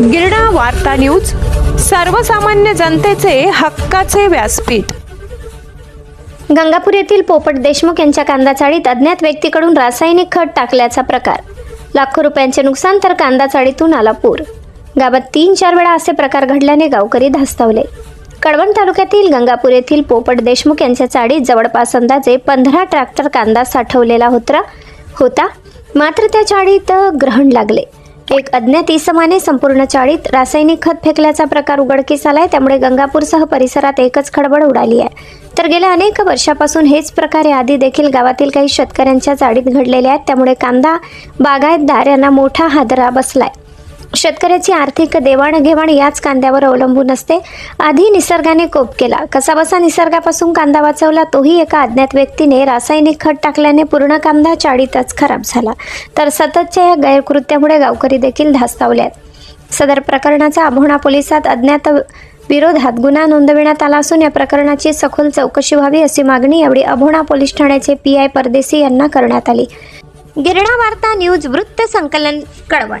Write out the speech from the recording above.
गिरणा वार्ता न्यूज सर्वसामान्य जनतेचे हक्काचे व्यासपीठ. गंगापूर येथील पोपट देशमुख यांच्या कांदा चाळीत अज्ञात व्यक्तीकडून रासायनिक खत टाकल्याचा प्रकार. लाखो रुपयांचे नुकसान तर कांदा चाळीतून आला पूर. गावात तीन चार वेळा असे प्रकार घडल्याने गावकरी धास्तावले. कळवण तालुक्यातील गंगापूर येथील पोपट देशमुख यांच्या चाळीत जवळपास अंदाजे पंधरा ट्रॅक्टर कांदा साठवलेला होता होता. मात्र त्या चाळीत ग्रहण लागले. एक अज्ञात इसमाने संपूर्ण चाळीत रासायनिक खत फेकल्याचा प्रकार उघडकीस आलाय त्यामुळे गंगापूरसह परिसरात एकच खडबड उडाली आहे. तर गेल्या अनेक वर्षापासून हेच प्रकार आधी देखील गावातील काही शेतकऱ्यांच्या चाळीत घडलेले आहेत त्यामुळे कांदा बागायतदार यांना मोठा हादरा बसलाय. शेतकऱ्याची आर्थिक देवाणघेवाण याच कांद्यावर अवलंबून असते. आधी निसर्गाने कोप केला. कसाबसा निसर्गापासून कांदा वाचवला तोही एका अज्ञात व्यक्तीने रासायनिक खत टाकल्याने पूर्ण कांदा चाळीतच खराब झाला. तर सततच्या या गैरकृत्यामुळे गावकरी देखील धास्तावले आहेत सदर प्रकरणाचा अभोणा पोलिसात अज्ञात विरोधात गुन्हा नोंदविण्यात आला असून या प्रकरणाची सखोल चौकशी व्हावी अशी मागणी यावेळी अभोणा पोलीस ठाण्याचे पी. आय. परदेशी यांना करण्यात आली. गिरणा वार्ता न्यूज वृत्त संकलन कळवण.